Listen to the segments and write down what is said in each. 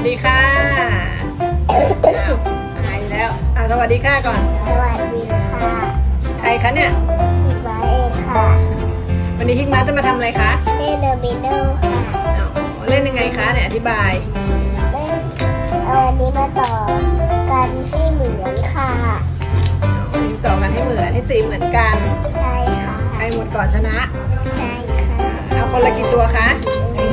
วัสดีค่ะอ้าวหายแล้วอ่าสวัสดีค่ะก่อน สวัสดีค่ะใครคะเนี่ยพี่ไบร์ทเองค่ะวันนี้ฮิกมาจะมาทำอะไรคะเล่นเดอะบิโดค่ะอ๋อเล่นยังไงคะเนี่ยอธิบาย เล่นเอาอันนี้มาต่อกันให้เหมือนค่ะอ๋อต่อกันให้เหมือนให้สีเหมือนกัน ใช่ค่ะ ใครหมดก่อนชนะ ใช่ค่ะอ่าเอาคนละกี่ตัวคะสิบ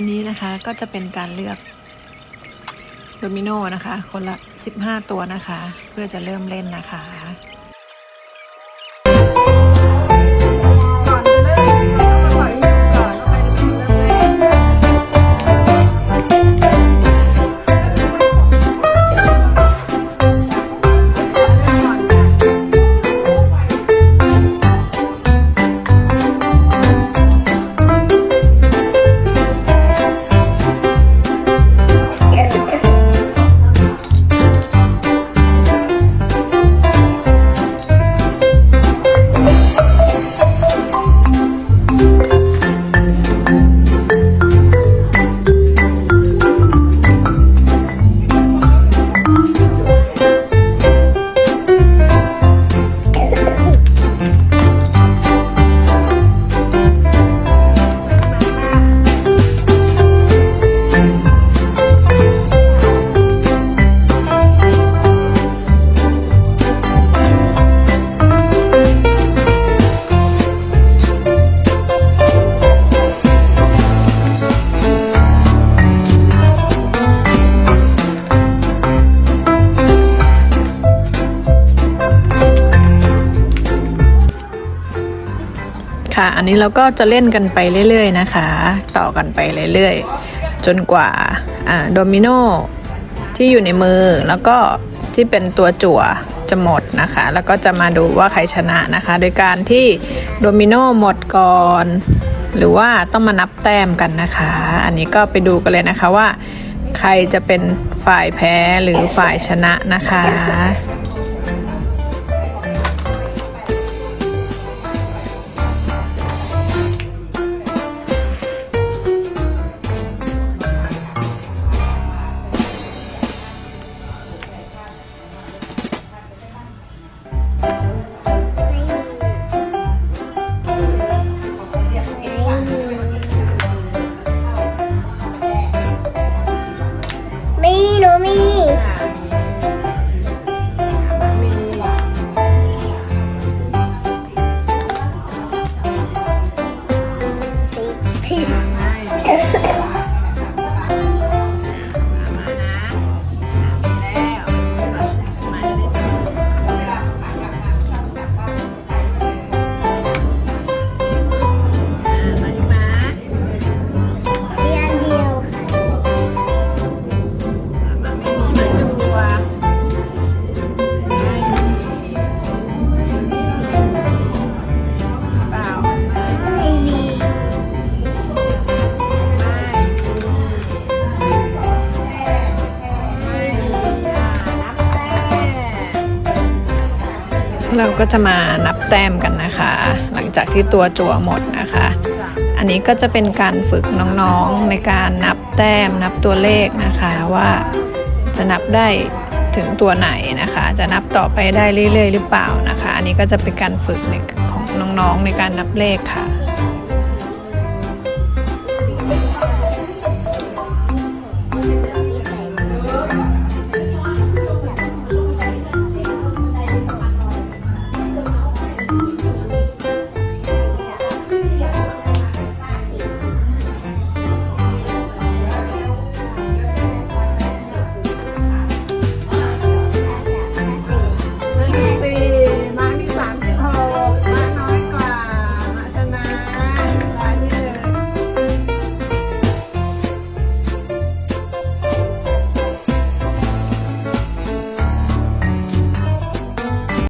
อันนี้นะคะก็จะเป็นการเลือกโดมิโนนะคะ คนละ 15 ตัวนะคะ เพื่อจะเริ่มเล่นนะคะ ค่ะ อันนี้เราก็จะเล่นกันไปเรื่อยๆนะคะ ต่อกันไปเรื่อยๆ จนกว่าโดมิโนที่อยู่ในมือแล้วก็ที่เป็นตัวจั่วจะหมดนะคะ แล้วก็จะมาดูว่าใครชนะนะคะ โดยการที่โดมิโนหมดก่อน หรือว่าต้องมานับแต้มกันนะคะ อันนี้ก็ไปดูกันเลยนะคะว่า ใครจะเป็นฝ่ายแพ้หรือฝ่ายชนะนะคะ peace. เราก็จะมานับแต้มกันนะคะ หลังจากที่ตัวจั่วหมดนะคะ อันนี้ก็จะเป็นการฝึกน้องๆในการนับแต้มนับตัวเลขนะคะว่าจะนับได้ถึงตัวไหนนะคะ จะนับต่อไปได้เรื่อยๆ หรือเปล่านะคะ อันนี้ก็จะเป็นการฝึกของน้องๆในการนับเลขค่ะ